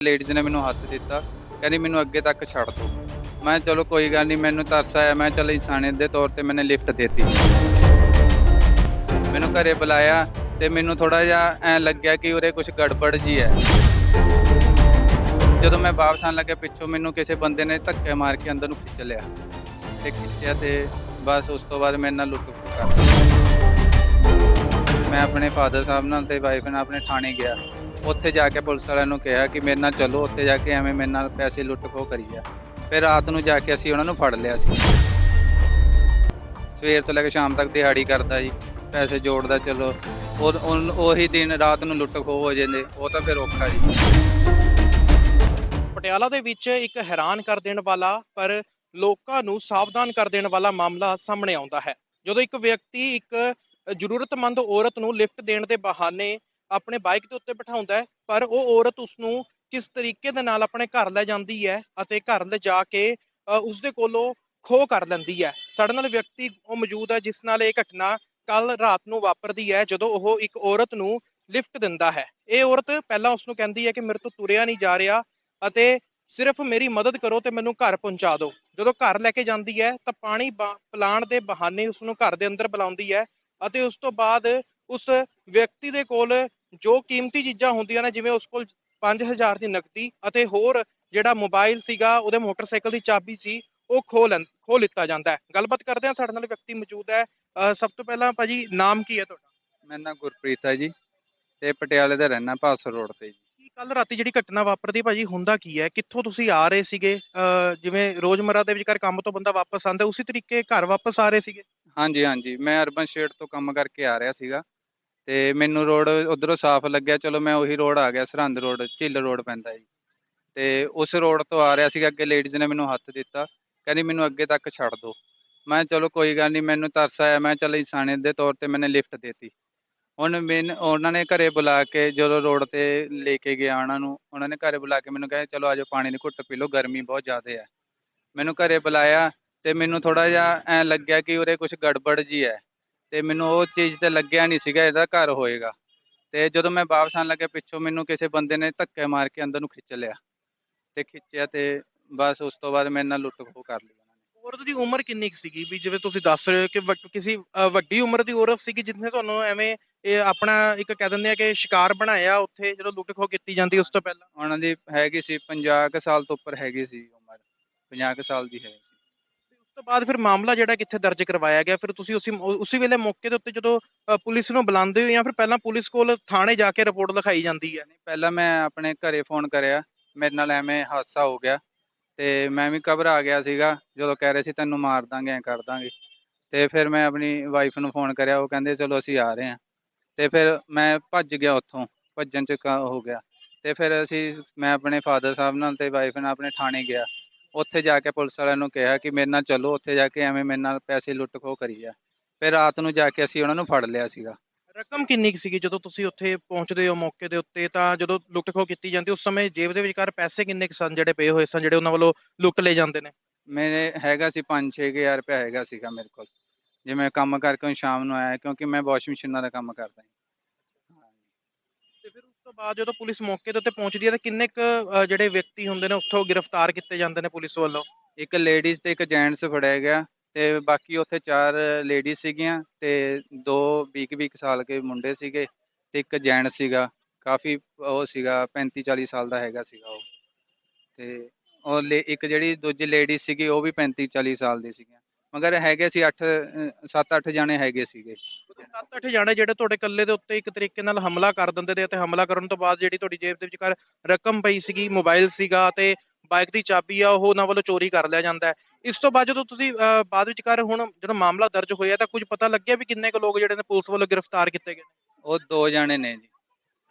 Ladies ਨੇ ਮੈਨੂੰ ਹੱਥ ਦਿੱਤਾ, ਕਹਿੰਦੀ ਮੈਨੂੰ ਅੱਗੇ ਤੱਕ ਛੱਡ ਦਿਓ ਮੈਂ ਚਲੋ ਕੋਈ ਗੱਲ ਨਹੀਂ ਮੈਨੂੰ ਤਰਸ ਆਇਆ, ਮੈਂ ਚਲ ਇਨਸਾਨੀਅਤ ਦੇ ਤੌਰ ਤੇ ਮੈਨੇ ਲਿਫਟ ਦਿੱਤੀ। ਮੈਨੂੰ ਘਰੇ ਬੁਲਾਇਆ ਤੇ ਮੈਨੂੰ ਥੋੜਾ ਜਿਹਾ ਐ ਲੱਗਿਆ ਕਿ ਉਰੇ ਕੁਝ ਗੜਬੜ ਜੀ ਹੈ। ਜਦੋਂ ਮੈਂ ਵਾਪਸ ਆਉਣ ਲੱਗਿਆ, ਪਿੱਛੋਂ ਮੈਨੂੰ ਕਿਸੇ ਬੰਦੇ ਨੇ ਧੱਕੇ ਮਾਰ ਕੇ ਅੰਦਰ ਨੂੰ ਖਿੱਚ ਲਿਆ ਤੇ ਖਿੱਚਿਆ ਤੇ ਬਸ ਉਸ ਤੋਂ ਬਾਅਦ ਮੇਰੇ ਨਾਲ ਲੁੱਟ ਕਰ ਮੈਂ ਆਪਣੇ ਫਾਦਰ ਸਾਹਿਬ ਨਾਲ ਤੇ ਵਾਈਫ ਨਾਲ ਆਪਣੇ ਥਾਣੇ ਗਿਆ। ਉੱਥੇ ਜਾ ਕੇ ਪੁਲਿਸ ਵਾਲਿਆਂ ਨੂੰ ਕਿਹਾ ਕਿ ਮੇਰੇ ਨਾਲ ਚੱਲੋ, ਉੱਥੇ ਜਾ ਕੇ ਐਵੇਂ ਮੇਰੇ ਨਾਲ ਪੈਸੇ ਲੁੱਟ ਖੋ ਕਰੀ ਆ। ਫਿਰ ਰਾਤ ਨੂੰ ਜਾ ਕੇ ਅਸੀਂ ਉਹਨਾਂ ਨੂੰ ਫੜ ਲਿਆ ਸੀ। ਸਵੇਰ ਤੋਂ ਲੈ ਕੇ ਸ਼ਾਮ ਤੱਕ ਦਿਹਾੜੀ ਕਰਦਾ ਜੀ ਪੈਸੇ ਜੋੜਦਾ ਚਲੋ। ਉਹ ਉਹੀ ਦਿਨ ਰਾਤ ਨੂੰ ਲੁੱਟ ਖੋ ਹੋ ਜਾਂਦੇ, ਉਹ ਤਾਂ ਫਿਰ ਔਖਾ ਜੀ ਪਟਿਆਲਾ ਦੇ ਵਿੱਚ ਇੱਕ ਹੈਰਾਨ ਕਰ ਦੇਣ ਵਾਲਾ, ਪਰ ਲੋਕਾਂ ਨੂੰ ਸਾਵਧਾਨ ਕਰ ਦੇਣ ਵਾਲਾ ਮਾਮਲਾ ਸਾਹਮਣੇ ਆਉਂਦਾ ਹੈ। ਜਦੋਂ ਇੱਕ ਵਿਅਕਤੀ ਇੱਕ ਜ਼ਰੂਰਤਮੰਦ ਔਰਤ ਨੂੰ ਲਿਫਟ ਦੇਣ ਦੇ ਬਹਾਨੇ ਆਪਣੇ ਬਾਈਕ ਦੇ ਉੱਤੇ ਬਿਠਾਉਂਦਾ ਹੈ ਪਰ ਉਹ ਔਰਤ ਉਸ ਨੂੰ ਕਿਸ ਤਰੀਕੇ ਦੇ ਨਾਲ ਆਪਣੇ ਘਰ ਲੈ ਜਾਂਦੀ ਹੈ ਅਤੇ ਘਰ ਲੈ ਜਾ ਕੇ ਅ, ਉਸ ਦੇ ਕੋਲੋਂ ਖੋਹ ਕਰ ਲੈਂਦੀ ਹੈ। ਸਾਡੇ ਨਾਲ ਵਿਅਕਤੀ ਉਹ ਮੌਜੂਦ ਹੈ ਜਿਸ ਨਾਲ ਇਹ ਘਟਨਾ ਕੱਲ ਰਾਤ ਨੂੰ ਵਾਪਰਦੀ ਹੈ ਜਦੋਂ ਉਹ ਇੱਕ ਔਰਤ ਨੂੰ ਲਿਫਟ ਦਿੰਦਾ ਹੈ। ਇਹ ਔਰਤ ਪਹਿਲਾਂ ਉਸ ਨੂੰ ਕਹਿੰਦੀ ਹੈ ਕਿ ਮੇਰੇ ਤੋਂ ਤੁਰਿਆ ਨਹੀਂ ਜਾ ਰਿਹਾ ਅਤੇ ਸਿਰਫ ਮੇਰੀ ਮਦਦ ਕਰੋ ਤੇ ਮੈਨੂੰ ਘਰ ਪਹੁੰਚਾ ਦਿਓ। ਜਦੋਂ ਘਰ ਲੈ ਕੇ ਜਾਂਦੀ ਹੈ ਤਾਂ ਪਾਣੀ ਬਾ- ਦੇ ਬਹਾਨੇ ਉਸ ਨੂੰ ਘਰ ਦੇ ਅੰਦਰ ਬੁਲਾਉਂਦੀ ਹੈ ਅਤੇ ਉਸ ਤੋਂ ਬਾਅਦ ਉਸ ਵਿਅਕਤੀ ਦੇ ਕੋਲ ਜੋ ਕੀਮਤੀ ਚੀਜ਼ਾਂ ਹੁੰਦੀਆਂ ਨੇ ਜਿਵੇਂ ਉਸ ਕੋਲ 5000 ਦੀ ਨਕਦੀ ਅਤੇ ਹੋਰ ਜਿਹੜਾ ਮੋਬਾਈਲ ਸੀਗਾ ਉਹਦੇ ਮੋਟਰਸਾਈਕਲ ਦੀ ਚਾਬੀ ਸੀ ਉਹ ਖੋਹ ਲੈਂ ਖੋਹ ਲਿੱਤਾ ਜਾਂਦਾ ਹੈ। ਗੱਲਬਾਤ ਕਰਦੇ ਹਾਂ ਸਾਡੇ ਨਾਲ ਵਿਅਕਤੀ ਮੌਜੂਦ ਹੈ। ਸਭ ਤੋਂ ਪਹਿਲਾਂ ਭਾਜੀ ਨਾਮ ਕੀ ਹੈ ਤੁਹਾਡਾ? ਮੇਰਾ ਨਾਮ ਗੁਰਪ੍ਰੀਤ ਹੈ ਜੀ ਤੇ ਪਟਿਆਲੇ ਦਾ ਰਹਿਣਾ ਭਾਸਰ ਰੋਡ ਤੇ ਜੀ। ਕੀ ਕੱਲ ਰਾਤੀ ਜਿਹੜੀ ਘਟਨਾ ਵਾਪਰਦੀ ਭਾਜੀ ਹੁੰਦਾ ਕੀ ਹੈ? ਕਿੱਥੋਂ ਤੁਸੀਂ ਆ ਰਹੇ ਸੀਗੇ? ਜਿਵੇਂ ਰੋਜ਼ਮਰਰਾ ਦੇ ਵਿਚਕਾਰ ਕੰਮ ਤੋਂ ਬੰਦਾ ਵਾਪਸ ਆਉਂਦਾ ਉਸੇ ਤਰੀਕੇ ਘਰ ਵਾਪਸ ਆ ਰਹੇ ਸੀਗੇ? ਹਾਂਜੀ ਹਾਂਜੀ। ਮੈਂ ਅਰਬਨ ਸ਼ੇਡ ਤੋਂ ਕੰਮ ਕਰਕੇ ਆ ਰਿਹਾ ਸੀਗਾ ਤੇ ਮੈਨੂੰ ਰੋਡ ਉਧਰੋਂ ਸਾਫ਼ ਲੱਗਿਆ। ਚਲੋ, ਮੈਂ ਉਹੀ ਰੋਡ ਆ ਗਿਆ, ਸਰਹੰਦ ਰੋਡ, ਝਿੱਲ ਰੋਡ ਪੈਂਦਾ ਜੀ। ਤੇ ਉਸ ਰੋਡ ਤੋਂ ਆ ਰਿਹਾ ਸੀਗਾ, ਅੱਗੇ ਲੇਡੀਜ਼ ਨੇ ਮੈਨੂੰ ਹੱਥ ਦਿੱਤਾ। ਕਹਿੰਦੀ, ਮੈਨੂੰ ਅੱਗੇ ਤੱਕ ਛੱਡ ਦਿਓ ਮੈਂ ਕਿਹਾ, ਚਲੋ, ਕੋਈ ਗੱਲ ਨਹੀਂ, ਮੈਨੂੰ ਤਰਸ ਆਇਆ। ਮੈਂ ਚਲ ਇਨਸਾਨੀਅਤ ਦੇ ਤੌਰ ਤੇ ਮੈਨੇ ਲਿਫਟ ਦਿੱਤੀ। ਹੁਣ ਮੈਨ, ਉਹਨਾਂ ਨੇ ਘਰੇ ਬੁਲਾ ਕੇ ਜਦੋਂ ਰੋਡ ਤੇ ਲੈ ਕੇ ਗਿਆ ਉਹਨਾਂ ਨੂੰ, ਉਹਨਾਂ ਨੇ ਘਰੇ ਬੁਲਾ ਕੇ ਮੈਨੂੰ ਕਹੇ, ਚਲੋ ਆਜੋ ਪਾਣੀ ਦੀ ਘੁੱਟ ਪੀ ਲਓ, ਗਰਮੀ ਬਹੁਤ ਜ਼ਿਆਦਾ ਹੈ ਮੈਨੂੰ ਘਰੇ ਬੁਲਾਇਆ। ਤੇ ਮੈਨੂੰ ਥੋੜਾ ਜਿਹਾ ਐ ਲੱਗਿਆ ਕਿ ਉਰੇ ਕੁਝ ਗੜਬੜ ਜੀ ਹੈ। ਤੇ ਮੈਨੂੰ ਉਹ ਚੀਜ਼ ਤੇ ਲੱਗਿਆ ਨਹੀਂ ਸੀਗਾ ਇਹਦਾ ਘਰ ਹੋਏਗਾ। ਤੇ ਜਦੋਂ ਮੈਂ ਵਾਪਸ ਆਉਣ ਲੱਗਿਆ ਪਿੱਛੋਂ ਮੈਨੂੰ ਕਿਸੇ ਬੰਦੇ ਨੇ ਧੱਕੇ ਮਾਰ ਕੇ ਅੰਦਰ ਨੂੰ ਖਿੱਚ ਲਿਆ। ਤੇ ਖਿੱਚਿਆ ਤੇ ਬਸ ਉਸ ਤੋਂ ਬਾਅਦ ਮੇਰੇ ਨਾਲ ਲੁੱਟ ਖੋਹ ਕਰ ਲਈ ਔਰਤ ਦੀ ਉਮਰ ਕਿੰਨੀ ਕੁ ਸੀਗੀ? ਵੀ ਜਿਵੇਂ ਤੁਸੀਂ ਦੱਸ ਰਹੇ ਹੋ ਕਿ ਕਿਸੇ ਵੱਡੀ ਉਮਰ ਦੀ ਔਰਤ ਸੀਗੀ ਜਿਸਨੇ ਤੁਹਾਨੂੰ ਐਵੇਂ ਇਹ ਆਪਣਾ ਇੱਕ ਕਹਿ ਦਿੰਦੇ ਆ ਕਿ ਸ਼ਿਕਾਰ ਬਣਾਇਆ ਉੱਥੇ ਜਦੋਂ ਲੁੱਟ ਖੋਹ ਕੀਤੀ ਜਾਂਦੀ ਉਸ ਤੋਂ ਪਹਿਲਾਂ? ਉਹਨਾਂ ਦੀ ਹੈਗੀ ਸੀ 50 ਕੁ ਸਾਲ ਤੋਂ ਉੱਪਰ ਹੈਗੀ ਸੀ ਉਮਰ। 50 ਕੁ ਸਾਲ ਦੀ ਹੈ। ਸੀ ਤੋਂ ਬਾਅਦ ਫਿਰ ਮਾਮਲਾ ਜਿਹੜਾ ਕਿੱਥੇ ਦਰਜ ਕਰਵਾਇਆ ਗਿਆ, ਫਿਰ ਤੁਸੀਂ ਉਸੇ ਉਸੇ ਵੇਲੇ ਮੌਕੇ ਦੇ ਉੱਤੇ ਜਦੋਂ ਪੁਲਿਸ ਨੂੰ ਬੁਲਾਉਂਦੇ ਹੋ ਜਾਂ ਫਿਰ ਪਹਿਲਾਂ ਪੁਲਿਸ ਕੋਲ ਥਾਣੇ ਜਾ ਕੇ ਰਿਪੋਰਟ ਲਿਖਾਈ ਜਾਂਦੀ ਹੈ? ਪਹਿਲਾਂ ਮੈਂ ਆਪਣੇ ਘਰੇ ਫੋਨ ਕਰਿਆ। ਮੇਰੇ ਨਾਲ ਐਵੇਂ ਹਾਦਸਾ ਹੋ ਗਿਆ ਤੇ ਮੈਂ ਵੀ ਘਬਰਾ ਗਿਆ ਸੀਗਾ। ਜਦੋਂ ਕਹਿ ਰਹੇ ਸੀ, ਤੈਨੂੰ ਮਾਰ ਦਾਂਗੇ, ਐ ਕਰ ਦਾਂਗੇ। ਤੇ ਫਿਰ ਮੈਂ ਆਪਣੀ ਵਾਈਫ ਨੂੰ ਫੋਨ ਕਰਿਆ। ਉਹ ਕਹਿੰਦੇ, ਚਲੋ, ਅਸੀਂ ਆ ਰਹੇ ਹਾਂ। ਤੇ ਫਿਰ ਮੈਂ ਭੱਜ ਗਿਆ ਉੱਥੋਂ। ਭੱਜਣ ਚ ਹੋ ਗਿਆ। ਤੇ ਫਿਰ ਅਸੀਂ, ਮੈਂ ਆਪਣੇ ਫਾਦਰ ਸਾਹਿਬ ਨਾਲ ਤੇ ਵਾਈਫ ਨਾਲ ਆਪਣੇ ਥਾਣੇ ਗਿਆ। ਉੱਥੇ ਜਾ ਕੇ ਪੁਲਿਸ ਵਾਲਿਆਂ ਨੂੰ ਕਿਹਾ ਕਿ ਮੇਰੇ ਨਾਲ ਚੱਲੋ ਉੱਥੇ ਜਾ ਕੇ ਐਵੇਂ ਮੇਰੇ ਨਾਲ ਪੈਸੇ ਲੁੱਟ ਖੋ ਕਰੀ ਆ। ਫਿਰ ਰਾਤ ਨੂੰ ਜਾ ਕੇ ਅਸੀਂ ਉਹਨਾਂ ਨੂੰ ਫੜ ਲਿਆ ਸੀਗਾ। ਰਕਮ ਕਿੰਨੀ ਕੁ ਸੀਗੀ? ਜਦੋਂ ਤੁਸੀਂ ਉੱਥੇ ਪਹੁੰਚਦੇ ਹੋ ਮੌਕੇ ਦੇ ਉੱਤੇ ਤਾਂ ਜਦੋਂ ਲੁੱਟ ਖੋਹ ਕੀਤੀ ਜਾਂਦੀ ਉਸ ਸਮੇਂ ਜੇਬ ਦੇ ਵਿਚਕਾਰ ਪੈਸੇ ਕਿੰਨੇ ਕੁ ਸਨ ਜਿਹੜੇ ਪਏ ਹੋਏ ਸਨ ਜਿਹੜੇ ਉਹਨਾਂ ਵੱਲੋਂ ਲੁੱਟ ਲਏ ਜਾਂਦੇ ਨੇ? ਮੇਰੇ ਹੈਗਾ ਸੀ 5-6000 ਰੁਪਏ ਹੈਗਾ ਸੀਗਾ ਮੇਰੇ ਕੋਲ। ਜਿਵੇਂ ਕੰਮ ਕਰਕੇ ਹੁਣ ਸ਼ਾਮ ਨੂੰ ਆਇਆ ਕਿਉਂਕਿ ਮੈਂ ਵਾਸ਼ਿੰਗ ਮਸ਼ੀਨਾਂ ਦਾ ਕੰਮ ਕਰਦਾ ਹਾਂ ਤੋਂ ਬਾਅਦ ਜਦੋਂ ਪੁਲਿਸ ਮੌਕੇ ਦੇ ਉੱਤੇ ਪਹੁੰਚਦੀ ਹੈ ਤਾਂ ਕਿੰਨੇ ਕੁ ਜਿਹੜੇ ਵਿਅਕਤੀ ਹੁੰਦੇ ਨੇ ਉੱਥੋਂ ਗ੍ਰਿਫਤਾਰ ਕੀਤੇ ਜਾਂਦੇ ਨੇ ਪੁਲਿਸ ਵੱਲੋਂ? ਇੱਕ ਲੇਡੀਜ਼ ਤੇ ਇੱਕ ਜੈਂਟਸ ਫੜਿਆ ਗਿਆ ਤੇ ਬਾਕੀ ਉੱਥੇ ਚਾਰ ਲੇਡੀਜ਼ ਸੀਗੀਆਂ ਤੇ ਦੋ 20-20 ਸਾਲ ਕੇ ਮੁੰਡੇ ਸੀਗੇ ਤੇ ਇੱਕ ਜੈਂਟਸ ਸੀਗਾ। ਕਾਫੀ ਉਹ ਸੀਗਾ 35-40 ਸਾਲ ਦਾ ਹੈਗਾ ਸੀਗਾ ਉਹ। ਤੇ ਉਹ ਲੇ- ਇੱਕ ਜਿਹੜੀ ਦੂਜੀ ਲੇਡੀਜ਼ ਸੀਗੀ ਉਹ ਵੀ 35-40 ਸਾਲ ਦੀ ਸੀਗੀਆਂ। ਮਗਰ ਹੈਗੇ ਸੀ 8 7-8 ਜਾਣੇ ਹੈਗੇ ਸੀਗੇ। ਸੱਤ ਅੱਠ ਜਾਣੇ ਜਿਹੜੇ ਤੁਹਾਡੇ ਇਕੱਲੇ ਦੇ ਉੱਤੇ ਇੱਕ ਤਰੀਕੇ ਨਾਲ ਹਮਲਾ ਕਰ ਦਿੰਦੇ ਤੇ ਹਮਲਾ ਕਰਨ ਤੋਂ ਬਾਅਦ ਜਿਹੜੀ ਤੁਹਾਡੀ ਜੇਬ ਦੇ ਵਿਚਕਾਰ ਰਕਮ ਪਈ ਸੀਗੀ ਮੋਬਾਈਲ ਸੀਗਾ ਤੇ ਬਾਈਕ ਦੀ ਚਾਬੀ ਆ ਉਹ ਉਹਨਾਂ ਵੱਲੋਂ ਚੋਰੀ ਕਰ ਲਿਆ ਜਾਂਦਾ ਇਸ ਤੋਂ ਬਾਅਦ ਜਦੋਂ ਤੁਸੀਂ ਬਾਅਦ ਵਿਚਕਾਰ ਹੁਣ ਜਦੋਂ ਮਾਮਲਾ ਦਰਜ ਹੋਇਆ ਤਾਂ ਕੁਝ ਪਤਾ ਲੱਗਿਆ ਵੀ ਕਿੰਨੇ ਕੁ ਲੋਕ ਜਿਹੜੇ ਨੇ ਪੁਲਿਸ ਵੱਲੋਂ ਗ੍ਰਿਫਤਾਰ ਕੀਤੇ ਗਏ ਉਹ ਦੋ ਜਾਣੇ ਨੇ ਜੀ।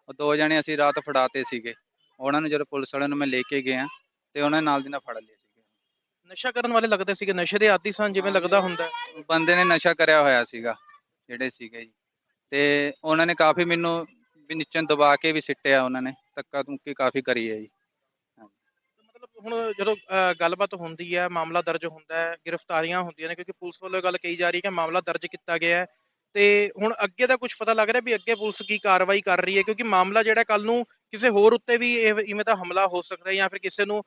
ਉਹ ਦੋ ਜਾਣੇ ਅਸੀਂ ਰਾਤ ਫੜਾਤੇ ਸੀਗੇ। ਉਹਨਾਂ ਨੂੰ ਜਦੋਂ ਪੁਲਿਸ ਵਾਲਿਆਂ ਨੂੰ ਮੈਂ ਲੈ ਕੇ ਗਿਆ ਤੇ ਉਹਨਾਂ ਨੇ ਨਾਲ ਦੀ ਨਾਲ ਫੜ ਲਏ ਸੀਗੇ ਨਸ਼ਾ ਕਰਨ ਵਾਲੇ ਲੱਗਦੇ ਸੀਗੇ ਨਸ਼ੇ ਦੇ ਆਦੀ ਸਨ ਜਿਵੇਂ ਲੱਗਦਾ ਹੁੰਦਾ। ਹੈ। ਬੰਦੇ ਨੇ ਨਸ਼ਾ ਕਰਿਆ ਹੋਇਆ ਸੀਗਾ ਜਿਹੜੇ ਸੀਗੇ ਜੀ। ਤੇ ਉਹਨਾਂ ਨੇ ਕਾਫੀ ਮੈਨੂੰ ਵੀ ਨੀਚੇ ਦਬਾ ਕੇ ਵੀ ਸਿੱਟਿਆ ਉਹਨਾਂ ਨੇ ਧੱਕਾ ਧੁੱਕੀ ਕਾਫੀ ਕਰੀ ਹੈ ਜੀ ਮਤਲਬ ਹੁਣ ਜਦੋਂ ਅਹ, ਗੱਲਬਾਤ ਹੁੰਦੀ ਹੈ ਮਾਮਲਾ ਦਰਜ ਹੁੰਦਾ ਹੈ ਗ੍ਰਿਫਤਾਰੀਆਂ ਹੁੰਦੀਆਂ ਨੇ ਕਿਉਂਕਿ ਪੁਲਿਸ ਵੱਲੋਂ ਇਹ ਗੱਲ ਕਹੀ ਜਾ ਰਹੀ ਹੈ ਕਿ ਮਾਮਲਾ ਦਰਜ ਕੀਤਾ ਗਿਆ ਹੈ। ਤੇ ਹੁਣ ਅੱਗੇ ਦਾ ਕੁਝ ਪਤਾ ਲੱਗ ਰਿਹਾ ਵੀ ਅੱਗੇ ਪੁਲਿਸ ਕੀ ਕਾਰਵਾਈ ਕਰ ਰਹੀ ਹੈ, ਕਿਉਂਕਿ ਮਾਮਲਾ ਜਿਹੜਾ ਕੱਲ ਨੂੰ ਕਿਸੇ ਹੋਰ ਉੱਤੇ ਵੀ ਇਵੇਂ ਦਾ ਹਮਲਾ ਹੋ ਸਕਦਾ ਹੈ ਜਾਂ ਫਿਰ ਕਿਸੇ ਨੂੰ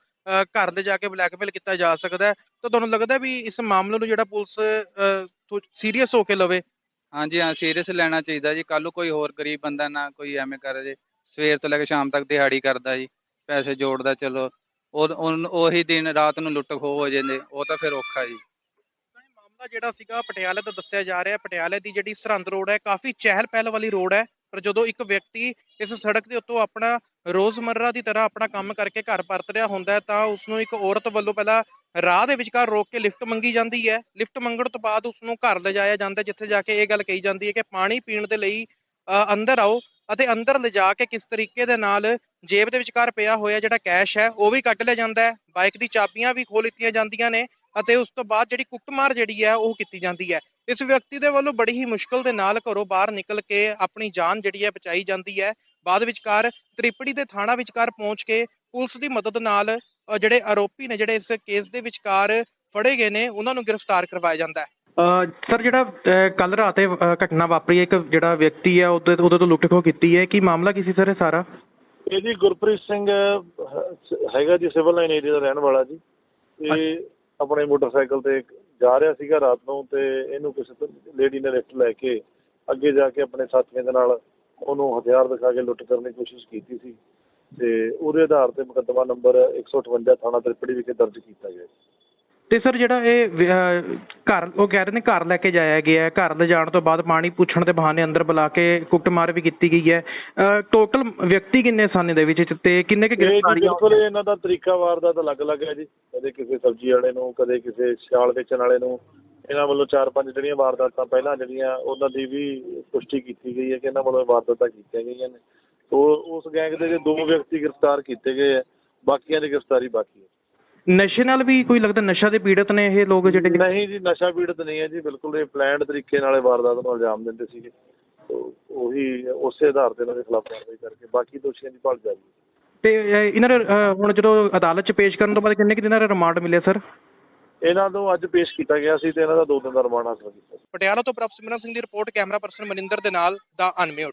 ਘਰ ਦੇ ਜਾ ਕੇ ਬਲੈਕਮੇਲ ਕੀਤਾ ਜਾ ਸਕਦਾ ਹੈ, ਤਾਂ ਤੁਹਾਨੂੰ ਲੱਗਦਾ ਵੀ ਇਸ ਮਾਮਲੇ ਨੂੰ ਜਿਹੜਾ ਪੁਲਿਸ ਸੀਰੀਅਸ ਹੋ ਕੇ ਲਵੇ? ਹਾਂਜੀ, ਹਾਂ ਸੀਰੀਅਸ ਲੈਣਾ ਚਾਹੀਦਾ ਜੀ। ਕੱਲ ਨੂੰ ਕੋਈ ਹੋਰ ਗਰੀਬ ਬੰਦਾ ਨਾ ਕੋਈ ਐਵੇਂ ਕਰੇ ਜੇ। ਸਵੇਰ ਤੋਂ ਲੈ ਕੇ ਸ਼ਾਮ ਤੱਕ ਦਿਹਾੜੀ ਕਰਦਾ ਜੀ, ਪੈਸੇ ਜੋੜਦਾ, ਚਲੋ। ਉਹ, ਉਹੀ ਦਿਨ ਰਾਤ ਨੂੰ ਲੁੱਟ ਖੋਹ ਹੋ ਜਾਂਦੇ, ਉਹ ਤਾਂ ਫਿਰ ਔਖਾ ਜੀ। ਤਾਂ ਜਿਹੜਾ ਸੀਗਾ ਪਟਿਆਲੇ ਦਾ ਦੱਸਿਆ ਜਾ ਰਿਹਾ ਪਟਿਆਲੇ ਦੀ ਜਿਹੜੀ ਸਰਹੰਦ ਰੋਡ ਹੈ ਕਾਫੀ ਚਹਿਲ ਪਹਿਲ ਵਾਲੀ ਰੋਡ ਹੈ ਪਰ ਜਦੋਂ ਇੱਕ ਵਿਅਕਤੀ ਇਸ ਸੜਕ ਦੇ ਉੱਤੋਂ ਆਪਣਾ ਰੋਜ਼ਮਰਰਾ ਦੀ ਤਰ੍ਹਾਂ ਆਪਣਾ ਕੰਮ ਕਰਕੇ ਘਰ ਪਰਤ ਰਿਹਾ ਹੁੰਦਾ ਤਾਂ ਉਸ ਨੂੰ ਇੱਕ ਔਰਤ ਵੱਲੋਂ ਪਹਿਲਾਂ ਰਾਹ ਦੇ ਵਿਚਕਾਰ ਰੋਕ ਕੇ ਲਿਫਟ ਮੰਗੀ ਜਾਂਦੀ ਹੈ। ਲਿਫਟ ਮੰਗਣ ਤੋਂ ਬਾਅਦ ਉਸ ਨੂੰ ਘਰ ਲਿਜਾਇਆ ਜਾਂਦਾ ਜਿੱਥੇ ਜਾ ਕੇ ਇਹ ਗੱਲ ਕਹੀ ਜਾਂਦੀ ਹੈ ਕਿ ਪਾਣੀ ਪੀਣ ਦੇ ਲਈ ਅ, ਅੰਦਰ ਆਓ ਅਤੇ ਅੰਦਰ ਲਿਜਾ ਕੇ ਕਿਸ ਤਰੀਕੇ ਦੇ ਨਾਲ ਜੇਬ ਦੇ ਵਿਚਕਾਰ ਪਿਆ ਹੋਇਆ ਜਿਹੜਾ ਕੈਸ਼ ਹੈ ਉਹ ਵੀ ਕੱਢ ਲਿਆ ਜਾਂਦਾ ਹੈ। ਬਾਈਕ ਦੀ ਚਾਬੀਆਂ ਵੀ ਖੋਹ ਲਿੱਤੀਆਂ ਜਾਂਦੀਆਂ ਨੇ ਅਤੇ ਉਸ ਤੋਂ ਬਾਅਦ ਜਿਹੜੀ ਕੁੱਟਮਾਰ ਜਿਹੜੀ ਹੈ ਉਹ ਕੀਤੀ ਜਾਂਦੀ ਹੈ। ਇਸ ਵਿਅਕਤੀ ਦੇ ਵੱਲੋਂ ਬੜੀ ਹੀ ਮੁਸ਼ਕਲ ਦੇ ਨਾਲ ਘਰੋਂ ਬਾਹਰ ਨਿਕਲ ਕੇ ਆਪਣੀ ਜਾਨ ਜਿਹੜੀ ਹੈ ਬਚਾਈ ਜਾਂਦੀ ਹੈ। ਬਾਅਦ ਵਿਚਕਾਰ ਤ੍ਰਿਪੜੀ ਦੇ ਥਾਣਾ ਵਿਚਕਾਰ ਪਹੁੰਚ ਕੇ ਪੁਲਿਸ ਦੀ ਮਦਦ ਨਾਲ ਜਿਹੜੇ ਆਰੋਪੀ ਨੇ ਜਿਹੜੇ ਇਸ ਕੇਸ ਦੇ ਵਿਚਕਾਰ ਫੜੇ ਗਏ ਨੇ ਉਹਨਾਂ ਨੂੰ ਗ੍ਰਿਫਤਾਰ ਕਰਵਾਇਆ ਜਾਂਦਾ ਹੈ। ਸਰ ਜਿਹੜਾ ਕੱਲ ਰਾਤ ਇਹ ਘਟਨਾ ਵਾਪਰੀ ਹੈ ਇੱਕ ਜਿਹੜਾ ਵਿਅਕਤੀ ਹੈ ਉਹਦੇ ਉਹਦੇ ਤੋਂ ਲੁੱਟ ਖੋਹ ਕੀਤੀ ਹੈ। ਕੀ ਮਾਮਲਾ ਕੀ ਸੀ ਸਰ ਇਹ ਸਾਰਾ? ਇਹ ਜੀ ਗੁਰਪ੍ਰੀਤ ਸਿੰਘ ਹੈਗਾ ਜੀ ਸਿਵਲ ਲਾਈਨ ਏਰੀਆ ਦਾ ਰਹਿਣ ਵਾਲਾ ਜੀ। ਇਹ ਆਪਣੇ ਮੋਟਰਸਾਈਕਲ ਤੇ ਜਾ ਰਿਹਾ ਸੀਗਾ ਰਾਤ ਨੂੰ ਤੇ ਇਹਨੂੰ ਕਿਸੇ ਲੇਡੀ ਨੇ ਲਿਫਟ ਲੈ ਕੇ ਅੱਗੇ ਜਾ ਕੇ ਆਪਣੇ ਸਾਥੀਆਂ ਦੇ ਨਾਲ ਉਹਨੂੰ ਹਥਿਆਰ ਦਿਖਾ ਕੇ ਲੁੱਟ ਕਰਨ ਦੀ ਕੋਸ਼ਿਸ਼ ਕੀਤੀ ਸੀ ਤੇ ਉਹਦੇ ਆਧਾਰ ਤੇ ਮੁਕੱਦਮਾ ਨੰਬਰ 158 ਥਾਣਾ ਤ੍ਰਿਪੜੀ ਵਿਖੇ ਦਰਜ ਕੀਤਾ ਗਿਆ। ਤੇ ਸਰ ਜਿਹੜਾ ਇਹ ਘਰ ਉਹ ਕਹਿ ਰਹੇ ਨੇ ਘਰ ਲੈ ਕੇ ਜਾਇਆ ਗਿਆ ਹੈ। ਘਰ ਲਿਜਾਣ ਤੋਂ ਬਾਅਦ ਪਾਣੀ ਪੁੱਛਣ ਦੇ ਬਹਾਨੇ ਅੰਦਰ ਬੁਲਾ ਕੇ ਕੁੱਟਮਾਰ ਵੀ ਕੀਤੀ ਗਈ ਹੈ। ਟੋਟਲ ਵਿਅਕਤੀ ਕਿੰਨੇ ਸਨ ਇਹਦੇ ਵਿੱਚ ਤੇ ਕਿੰਨੇ ਕੁ ਗ੍ਰਿਫਤਾਰੀਆਂ ਬਿਲਕੁਲ ਇਹਨਾਂ ਦਾ ਤਰੀਕਾ ਵਾਰਦਾਤ ਅਲੱਗ-ਅਲੱਗ ਹੈ ਜੀ। ਕਦੇ ਕਿਸੇ ਸਬਜ਼ੀ ਵਾਲੇ ਨੂੰ ਕਦੇ ਕਿਸੇ ਛਾਲ ਵੇਚਣ ਵਾਲੇ ਨੂੰ। ਇਹਨਾਂ ਵੱਲੋਂ ਚਾਰ ਪੰਜ ਜਿਹੜੀਆਂ ਵਾਰਦਾਤਾਂ ਪਹਿਲਾਂ ਜਿਹੜੀਆਂ ਉਹਨਾਂ ਦੀ ਵੀ ਪੁਸ਼ਟੀ ਕੀਤੀ ਗਈ ਹੈ ਕਿ ਇਹਨਾਂ ਵੱਲੋਂ ਵਾਰਦਾਤਾਂ ਕੀਤੀਆਂ ਗਈਆਂ ਨੇ। ਤੋ ਉਸ ਗੈਂਗ ਦੇ ਦੋ ਵਿਅਕਤੀ ਗ੍ਰਿਫਤਾਰ ਕੀਤੇ ਗਏ ਆ ਬਾਕੀਆਂ ਦੀ ਗ੍ਰਿਫਤਾਰੀ ਬਾਕੀ ਹੈ। ਨਸ਼ੇ ਨਾਲ ਵੀ ਕੋਈ ਲੱਗਦਾ ਨਸ਼ਾ ਦੇ ਪੀੜਤ ਨੇ ਇਹ ਲੋਕ ਜਿਹੜੇ ਨਹੀਂ ਜੀ ਨਸ਼ਾ ਪੀੜਤ ਨਹੀਂ ਹੈ ਜੀ ਬਿਲਕੁਲ ਇਹ ਪਲਾਨਡ ਤਰੀਕੇ ਨਾਲ ਇਹ ਵਾਰਦਾਤ ਨੂੰ ਇਲਜ਼ਾਮ ਦਿੰਦੇ ਸੀਗੇ। ਉਹੀ ਉਸੇ ਆਧਾਰ ਤੇ ਇਹਨਾਂ ਦੇ ਖਿਲਾਫ ਕਾਰਵਾਈ ਕਰਕੇ ਬਾਕੀ ਦੋਸ਼ੀਆਂ ਦੀ ਭਾਲ ਜਾਰੀ ਤੇ ਇਹਨਾਂ ਅ, ਹੁਣ ਜਦੋਂ ਅਦਾਲਤ 'ਚ ਪੇਸ਼ ਕਰਨ ਤੋਂ ਬਾਅਦ ਕਿੰਨੇ ਕੁ ਦਿਨਾਂ ਦਾ ਰਿਮਾਂਡ ਮਿਲਿਆ ਸਰ? ਇਹਨਾਂ ਨੂੰ ਅੱਜ ਪੇਸ਼ ਕੀਤਾ ਗਿਆ ਸੀ ਤੇ ਇਹਨਾਂ ਦਾ ਦੋ ਦਿਨ ਦਾ ਰਿਮਾਂਡ ਹਾਸਲ ਕੀਤਾ ਪਟਿਆਲਾ ਤੋਂ ਪ੍ਰਭ ਸਿਮਰਨ ਸਿੰਘ ਦੀ ਰਿਪੋਰਟ ਕੈਮਰਾ ਪਰਸਨ ਮਨਿੰਦਰ ਦੇ ਨਾਲ ਦਾ ਅਨਮਿਊਟ।